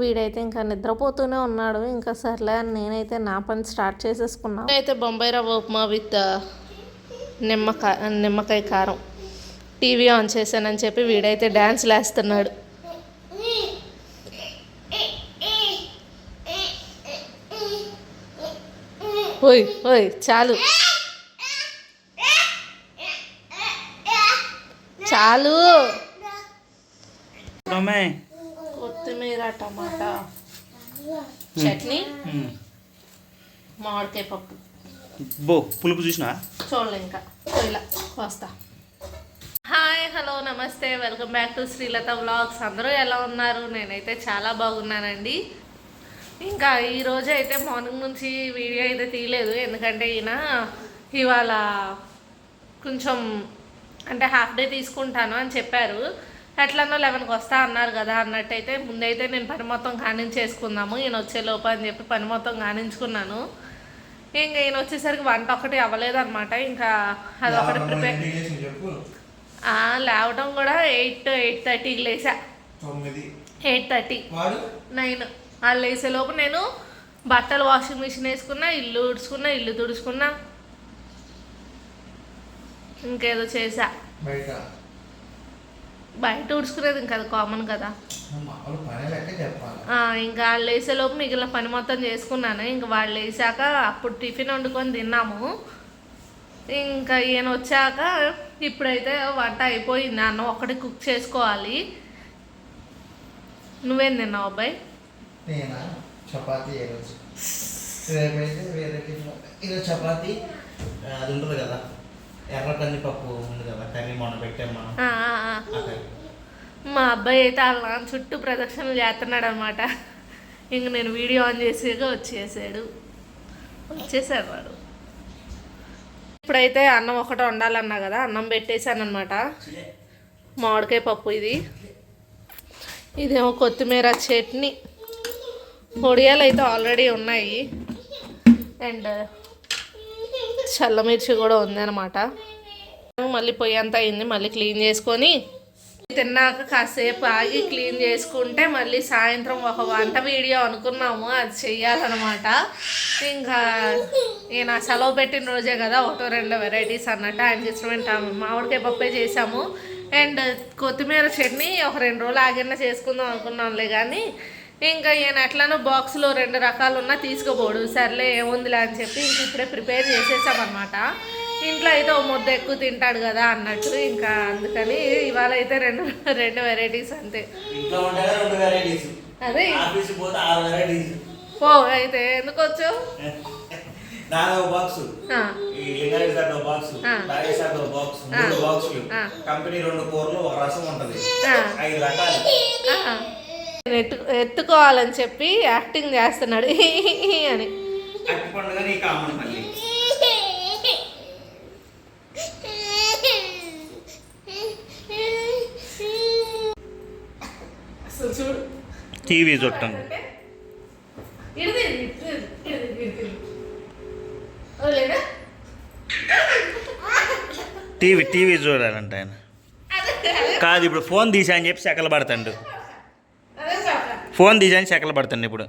వీడైతే ఇంకా నిద్రపోతూనే ఉన్నాడు. ఇంకా సర్లే అని నేనైతే నా పని స్టార్ట్ చేసేసుకున్నాను అయితే బొంబాయి రవ్వ ఉప్మా విత్ నిమ్మకాయ నిమ్మకాయ కారం. టీవీ ఆన్ చేశానని చెప్పి వీడైతే డ్యాన్స్ లేస్తున్నాడు. ఓయ్ ఓయ్ చాలు. చాలు. రమే కొత్తిమీర టమాటా చట్నీ మామిడికాయ పప్పు. బో పులుపు చూసినా? చూడలే ఇంకా. ఇలా వస్తా. హాయ్ హలో నమస్తే. Welcome back to Srilatha vlogs. అందరూ ఎలా ఉన్నారు? నేనైతే చాలా బాగున్నానండి. ఇంకా ఈరోజు అయితే మార్నింగ్ నుంచి వీడియో అయితే తీయలేదు. ఎందుకంటే ఈయన ఇవాళ కొంచెం అంటే హాఫ్ డే తీసుకుంటాను అని చెప్పారు. ఎట్లనో లెవెన్కి వస్తా అన్నారు కదా అన్నట్టయితే ముందైతే నేను పని మొత్తం కానించేసుకుందాము ఈయన వచ్చే లోపు అని చెప్పి పని మొత్తం కానించుకున్నాను ఇంకా ఈయన వచ్చేసరికి వంట ఒకటి అవ్వలేదన్నమాట. ఇంకా అది ఒకటి ప్రిపేర్ లేవటం కూడా ఎయిట్ ఎయిట్ థర్టీకి లేసా. Eight thirty. నైన్. వాళ్ళు లేసేలోపు నేను బట్టలు వాషింగ్ మిషన్ వేసుకున్నా ఇల్లు ఉడుచుకున్నా ఇల్లు తుడుచుకున్నా. ఇంకేదో చేసా. బయట ఉడుచుకునేది ఇంకా అది కామన్ కదా. ఇంకా వాళ్ళు వేసేలోపు మిగిలిన పని మొత్తం చేసుకున్నాను. ఇంకా వాళ్ళు వేసాక అప్పుడు టిఫిన్ వండుకొని తిన్నాము. ఇంకా ఈయన వచ్చాక ఇప్పుడైతే వంట అయిపోయింది. అన్నం ఒకటి కుక్ చేసుకోవాలి. నువ్వేం తిన్నావు అబ్బాయి? చపాతీ అది ఉంటుంది కదా. ఎర్ర కందిపప్పు ఉంది కదా కర్రీ మొన్న పెట్టాం మనం. ఆ, ఆ, ఆ. ఆ కర్రీ. మా అబ్బాయి అయితే వాళ్ళ నాన్న చుట్టూ ప్రదక్షిణలు చేస్తున్నాడు అనమాట ఇంక నేను వీడియో ఆన్ చేసాక వచ్చేసాడు. వచ్చేసాడు వాడు. ఇప్పుడైతే అన్నం ఒకటి వండాలన్నా కదా అన్నం పెట్టేశాను అనమాట మామిడికాయ పప్పు ఇది. ఇదేమో కొత్తిమీర చట్నీ. పొడియాలు అయితే ఆల్రెడీ ఉన్నాయి. అండ్ చల్లమిర్చి కూడా ఉందన్నమాట. మళ్ళీ పొయ్యి అంతా అయింది మళ్ళీ క్లీన్ చేసుకొని తిన్నాక కాసేపు ఆగి క్లీన్ చేసుకుంటే మళ్ళీ సాయంత్రం ఒక వంట వీడియో అనుకున్నాము అది చెయ్యాలన్నమాట. ఇంకా ఈయన సెలవు పెట్టిన రోజే కదా ఒకటో రెండో వెరైటీస్ అన్నట్టు ఆయనకి ఇష్టమైన మామిడికాయ పప్పే చేసాము అండ్ కొత్తిమీర చట్నీ ఒక రెండు రోజులు ఆగిన చేసుకుందాం అనుకున్నాంలే కానీ ఇంకా ఈయన ఎట్లానో బాక్స్లో రెండు రకాలు ఉన్నా తీసుకోపోడు. సర్లే ఏముందిలే అని చెప్పి ఇంక ఇప్పుడే ప్రిపేర్ చేసేసామన్నమాట. ఇంట్లో అయితే ఓ ముద్ద ఎక్కువ తింటాడు కదా అన్నట్టు ఇంకా అందుకని ఇవాళ అయితే రెండు రెండు వెరైటీస్ అంతే. అదే. ఓ అయితే ఎందుకు నాది బాక్స్ లింగారెడ్డి బాక్స్ బాక్స్ మూడు బాక్సులు ఆ. కంపెనీ రెండు కూరలు ఒక రసం ఉంటది. ఐదు రకాలు. ఎత్తు ఎత్తుకోవాలని చెప్పి యాక్టింగ్ చేస్తున్నాడు. అని. టీవీ చుట్టండి? టీవీ టీవీ చూడాలంట ఆయన. కాదు ఇప్పుడు ఫోన్ తీసా అని చెప్పి సెకలు పడతాడు. ఫోన్ అని సెకలు పడతాడు ఇప్పుడు.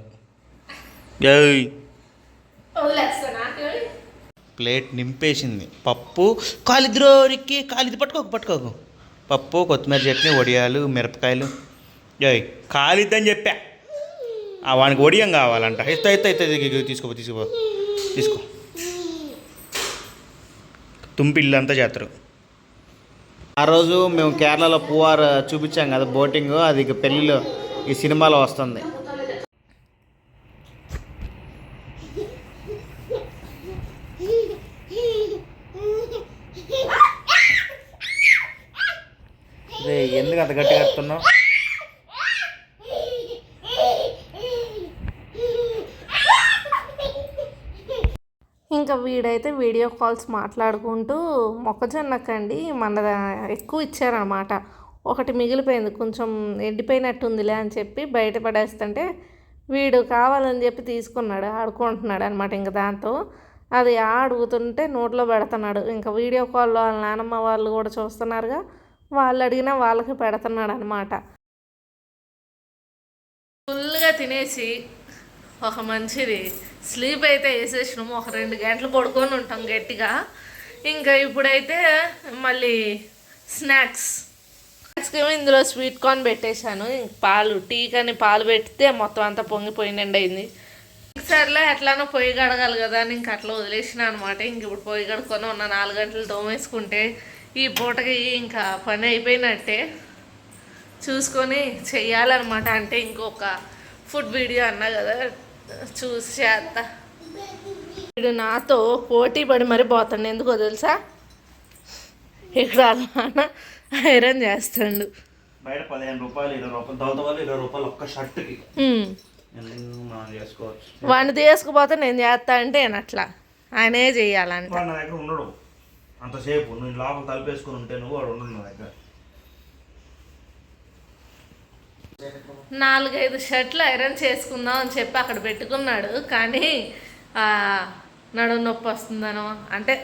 ప్లేట్ నింపేసింది. పప్పు కాలిద్రోరికి కాలిది పట్టుకోకు పట్టుకోకు పప్పు కొత్తిమీర చట్నీ వడియాలు మిరపకాయలు. ఏయ్ కాలిద్దని చెప్పా. ఆ వానికి వడియం కావాలంట. ఎత్త ఎత్త ఎత్త ఎత్త, తీసుకోపో తీసుకోపో. తీసుకో. తుంపిల్లు అంతా చేస్తారు ఆ రోజు మేము కేరళలో పువార్ చూపించాం కదా బోటింగ్ అది ఇక పెళ్ళిలో ఈ సినిమాలో వస్తుంది. రే ఎందుకు అంత గట్టి కడుతున్నావు ఇంకా వీడైతే వీడియో కాల్స్ మాట్లాడుకుంటూ మొక్కజొన్నకండి మన ఎక్కువ ఇచ్చారనమాట ఒకటి మిగిలిపోయింది కొంచెం ఎండిపోయినట్టుందిలే అని చెప్పి బయట పడేస్తుంటే వీడు కావాలని చెప్పి తీసుకున్నాడు ఆడుకుంటున్నాడు అనమాట ఇంక దాంతో. అది అడుగుతుంటే నోట్లో పెడుతున్నాడు. ఇంకా వీడియో కాల్లో వాళ్ళ నానమ్మ వాళ్ళు కూడా చూస్తున్నారుగా వాళ్ళు అడిగినా వాళ్ళకి పెడుతున్నాడు అనమాట ఫుల్గా తినేసి ఒక మంచిది స్లీప్ అయితే వేసేసినాము ఒక రెండు గంటలు పడుకొని ఉంటాం గట్టిగా. ఇంకా ఇప్పుడైతే మళ్ళీ స్నాక్స్. ఏమో ఇందులో స్వీట్ కార్న్ పెట్టేశాను. పాలు టీ కానీ పాలు పెడితే మొత్తం అంతా పొంగిపోయిందండి అయింది. మిక్సర్లో ఎట్లానో పొయ్యి కడగాలి కదా అని ఇంక అట్లా వదిలేసిన అనమాట ఇంక ఇప్పుడు పొయ్యి కడుక్కొని ఉన్న నాలుగు గంటలు తోమేసుకుంటే ఈ పూటకి ఇంకా పని అయిపోయినట్టే. చూసుకొని చెయ్యాలన్నమాట. అంటే ఇంకొక ఫుడ్ వీడియో అన్నా కదా చూసి చేస్తా వీడు నాతో పోటీ పడి మరీ పోతాడు. ఎందుకో తెలుసా? ఇక్కడ అలా ఐరన్ చేస్తాడు. బయట పదిహేను రూపాయలు ఇరవై రూపాయలు దవత వాళ్ళు ఇరవై రూపాయలు ఒక్క షర్ట్కి. మనం చేసుకోవచ్చు. వాడిని తీసుకుపోతే నేను చేస్తా అంటే నేను అట్లా. ఆయనే చెయ్యాలంట వాడు నా దగ్గర ఉండడు. అంతసేపు నువ్వు లోపల తలుపేసుకుని ఉంటే నువ్వు వాడు ఉండడు నా దగ్గర. నాలుగైదు షర్ట్లు ఐరన్ చేసుకుందాం అని చెప్పి అక్కడ పెట్టుకున్నాడు. కానీ ఆ, నడుము నొప్పి వస్తుందనో అంటే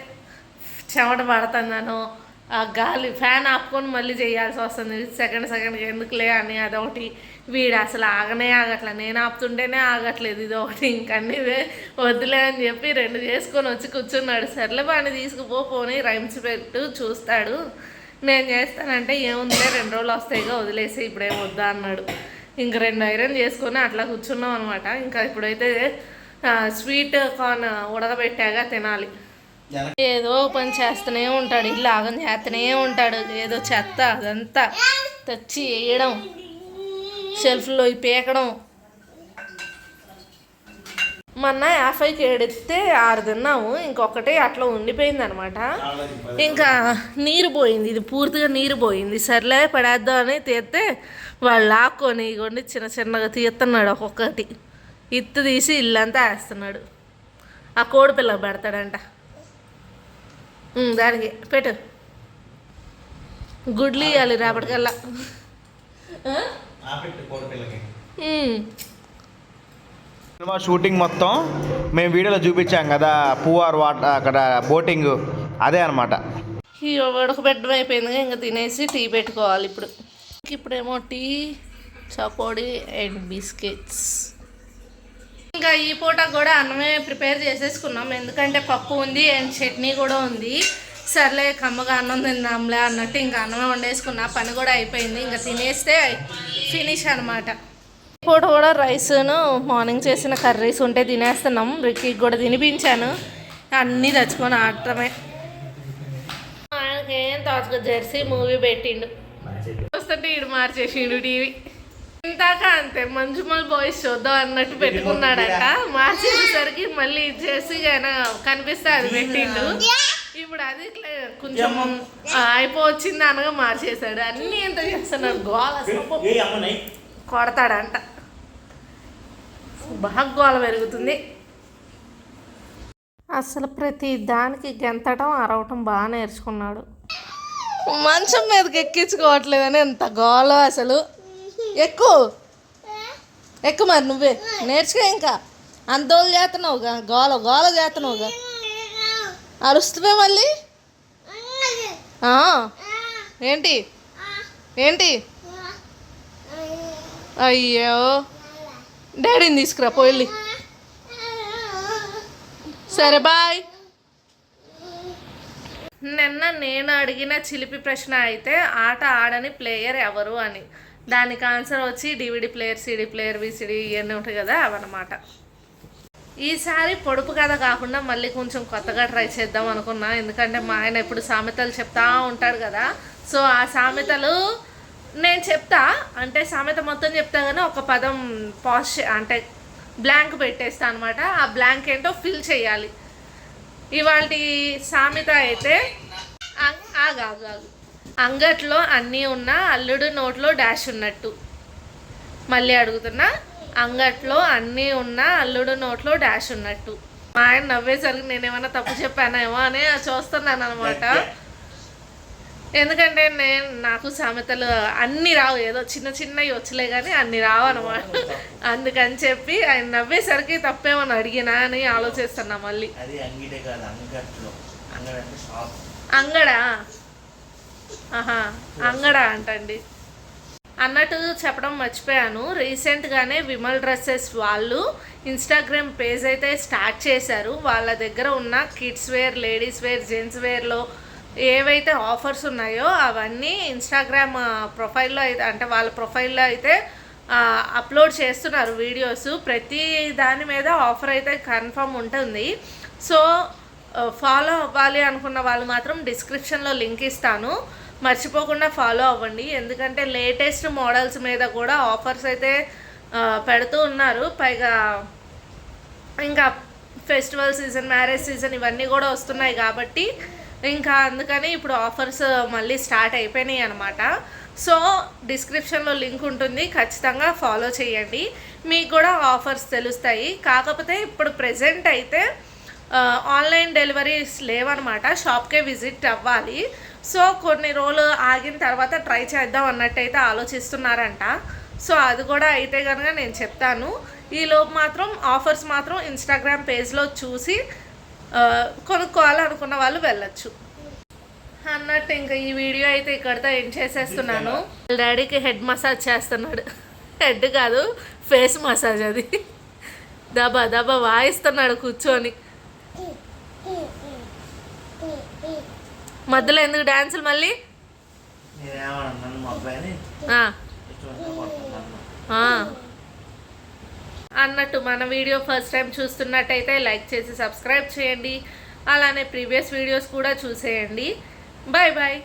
చెమట పడుతుందనో ఆ గాలి ఫ్యాన్ ఆపుకొని మళ్ళీ చేయాల్సి వస్తుంది. సెకండ్ సెకండ్కి ఎందుకులే అని అదొకటి. వీడు అసలు ఆగనే ఆగట్లే. నేను ఆపుతుంటేనే ఆగట్లేదు. ఇది ఒకటి ఇంకన్నీ వద్దులే అని చెప్పి రెండు చేసుకొని వచ్చి కూర్చున్నాడు. సర్లే వాడిని తీసుకుపో పోనీ రైమ్స్ పెట్టు చూస్తాడు. నేను చేస్తానంటే ఏముందిలే రెండు రోజులు వస్తాయిగా వదిలేసి ఇప్పుడేం వద్దా అన్నాడు. ఇంక రెండు ఐరన్ చేసుకొని అట్లా కూర్చున్నాం అనమాట ఇంకా ఇప్పుడైతే స్వీట్ కార్న్ ఉడకబెట్టాగా తినాలి. ఏదో పని చేస్తూనే ఉంటాడు ఇల్లు ఆగం చేస్తూనే ఉంటాడు ఏదో చెత్త అదంతా తెచ్చి వేయడం షెల్ఫ్లో పీకడం. మొన్న యాభైకి ఏడిస్తే ఆరు తిన్నాము ఇంకొకటి అట్లా ఉండిపోయింది అనమాట ఇంకా నీరు పోయింది ఇది పూర్తిగా నీరు పోయింది. సర్లే పడేద్దాం అని తీస్తే వాళ్ళు లాక్కొని ఇగోండి చిన్న చిన్నగా తీస్తున్నాడు ఒక్కొక్కటి. ఇత్తు తీసి ఇల్లంతా వేస్తున్నాడు. ఆ కోడి పిల్ల పెడతాడంట. దానికి పెట్టు. గుడ్లు ఇవ్వాలి రేపటికల్లా. సినిమా షూటింగ్ మొత్తం మేము వీడియోలో చూపించాం కదా పువ్వార్ వాటర్ అక్కడ బోటింగ్ అదే అనమాట ఉడకబెట్టడం అయిపోయింది ఇంకా తినేసి టీ పెట్టుకోవాలి ఇప్పుడు. ఇప్పుడేమో టీ చకోడి అండ్ బిస్కెట్స్. ఇంకా ఈ పూట కూడా అన్నమే ప్రిపేర్ చేసేసుకున్నాం. ఎందుకంటే పప్పు ఉంది అండ్ చట్నీ కూడా ఉంది. సర్లే కమ్మగా అన్నం తిందాంలే అన్నట్టు ఇంకా అన్నమే వండేసుకున్నా. పని కూడా అయిపోయింది. ఇంకా తినేస్తే ఫినిష్ అనమాట పూట కూడా రైస్ను మార్నింగ్ చేసిన కర్రీస్ ఉంటే తినేస్తున్నాం. రిక్కీకి కూడా తినిపించాను. అన్నీ తెచ్చుకొని ఆడటమే. ఆయనకి ఏం తోచక జెర్సీ మూవీ పెట్టిండు. వస్తుంటే ఇడు మార్చేసిండు టీవీ. ఇంతాక అంతే మంజుమల్ బాయ్స్ చూద్దాం అన్నట్టు పెట్టుకున్నాడట. మార్చేసేసరికి మళ్ళీ జెర్సీ అయినా కనిపిస్తే అది పెట్టిండు ఇప్పుడు అది ఇట్లా కొంచెం అయిపోవచ్చింది అనగా మార్చేశాడు. అన్నీ ఎంత చేస్తున్నాడు గోల అసలు కొడతాడంట. బాగా గోల పెరుగుతుంది. అసలు ప్రతి దానికి గెంతటం అరవటం బాగా నేర్చుకున్నాడు. మంచం మీదకి ఎక్కించుకోవట్లేదని ఎంత గోల అసలు. ఎక్కు. ఎక్కు మరి నువ్వే. నేర్చుకో ఇంకా. అంతోలు చేస్తున్నావుగా గోల గోల చేస్తున్నావుగా అరుస్తువే మళ్ళీ? ఏంటి? ఏంటి? అయ్యో. డాడీని తీసుకురా పోయి సరే బాయ్. నిన్న నేను అడిగిన చిలిపి ప్రశ్న అయితే ఆట ఆడని ప్లేయర్ ఎవరు అని. దానికి ఆన్సర్ వచ్చి DVD player CD player VCD ఇవన్నీ ఉంటాయి కదా అవన్నమాట. ఈసారి పొడుపు కథ కాకుండా మళ్ళీ కొంచెం కొత్తగా ట్రై చేద్దాం అనుకున్నా. ఎందుకంటే మా ఆయన ఎప్పుడు సామెతలు చెప్తా ఉంటాడు కదా. సో ఆ సామెతలు నేను చెప్తా. అంటే సామెత మొత్తం చెప్తా కానీ ఒక పదం పాజ్ అంటే బ్లాంక్ పెట్టేస్తా అనమాట ఆ బ్లాంక్ ఏంటో ఫిల్ చేయాలి. ఇవాళ సామెత అయితే ఆగాగు ఆగు ఆగు ఆగు. అంగట్లో అన్నీ ఉన్నా అల్లుడు నోట్లో డాష్ ఉన్నట్టు. మళ్ళీ అడుగుతున్నా అంగట్లో అన్నీ ఉన్నా అల్లుడు నోట్లో డాష్ ఉన్నట్టు. మా ఆయన నవ్వేసరికి నేనేమన్నా తప్పు చెప్పానేమో అని చూస్తున్నాను అనమాట ఎందుకంటే నేను నాకు సామెతలు అన్నీ రావు. ఏదో చిన్న చిన్నవి వచ్చలే కానీ అన్ని రావు అనమాట అందుకని చెప్పి ఆయన నవ్వేసరికి తప్పేమని అడిగినా అని ఆలోచిస్తున్నా మళ్ళీ. అంగడా? ఆహా అంగడా అంటండి. అన్నట్టు చెప్పడం మర్చిపోయాను. రీసెంట్గానే విమల్ డ్రెస్సెస్ వాళ్ళు ఇన్స్టాగ్రామ్ పేజ్ అయితే స్టార్ట్ చేశారు. వాళ్ళ దగ్గర ఉన్న kids wear ladies wear gents వేర్లో ఏవైతే ఆఫర్స్ ఉన్నాయో అవన్నీ ఇన్స్టాగ్రామ్ ప్రొఫైల్లో అయితే అంటే వాళ్ళ ప్రొఫైల్లో అయితే అప్లోడ్ చేస్తున్నారు వీడియోస్ ప్రతి దాని మీద ఆఫర్ అయితే కన్ఫర్మ్ ఉంటుంది. సో ఫాలో అవ్వాలి అనుకున్న వాళ్ళు మాత్రం డిస్క్రిప్షన్లో లింక్ ఇస్తాను. మర్చిపోకుండా ఫాలో అవ్వండి. ఎందుకంటే లేటెస్ట్ మోడల్స్ మీద కూడా ఆఫర్స్ అయితే పెడుతూ ఉన్నారు. పైగా ఇంకా ఫెస్టివల్ సీజన్ మ్యారేజ్ సీజన్ ఇవన్నీ కూడా వస్తున్నాయి కాబట్టి ఇంకా అందుకని ఇప్పుడు ఆఫర్స్ మళ్ళీ స్టార్ట్ అయిపోయినాయి అనమాట సో డిస్క్రిప్షన్లో లింక్ ఉంటుంది. ఖచ్చితంగా ఫాలో చేయండి. మీకు కూడా ఆఫర్స్ తెలుస్తాయి. కాకపోతే ఇప్పుడు ప్రెజెంట్ అయితే ఆన్లైన్ డెలివరీస్ లేవన్నమాట. షాప్కే విజిట్ అవ్వాలి. సో కొన్ని రోజులు ఆగిన తర్వాత ట్రై చేద్దాం అన్నట్టయితే ఆలోచిస్తున్నారంట. సో అది కూడా అయితే కనుక నేను చెప్తాను. ఈలోపు మాత్రం ఆఫర్స్ మాత్రం ఇన్స్టాగ్రామ్ పేజ్లో చూసి కొనుక్కోవాలనుకున్న వాళ్ళు వెళ్ళచ్చు. అన్నట్టు ఇంకా ఈ వీడియో అయితే ఇక్కడితో ఏం చేసేస్తున్నాను. డాడీకి హెడ్ మసాజ్ చేస్తున్నాడు. హెడ్ కాదు ఫేస్ మసాజ్ అది. దబా దబా వాయిస్తున్నాడు కూర్చొని. మధ్యలో ఎందుకు డాన్సులు మళ్ళీ? అన్నట్టు మన వీడియో ఫస్ట్ టైం చూస్తున్నట్టయితే లైక్ చేసి సబ్స్క్రైబ్ చేయండి. అలానే ప్రీవియస్ వీడియోస్ కూడా చూసేయండి. Bye bye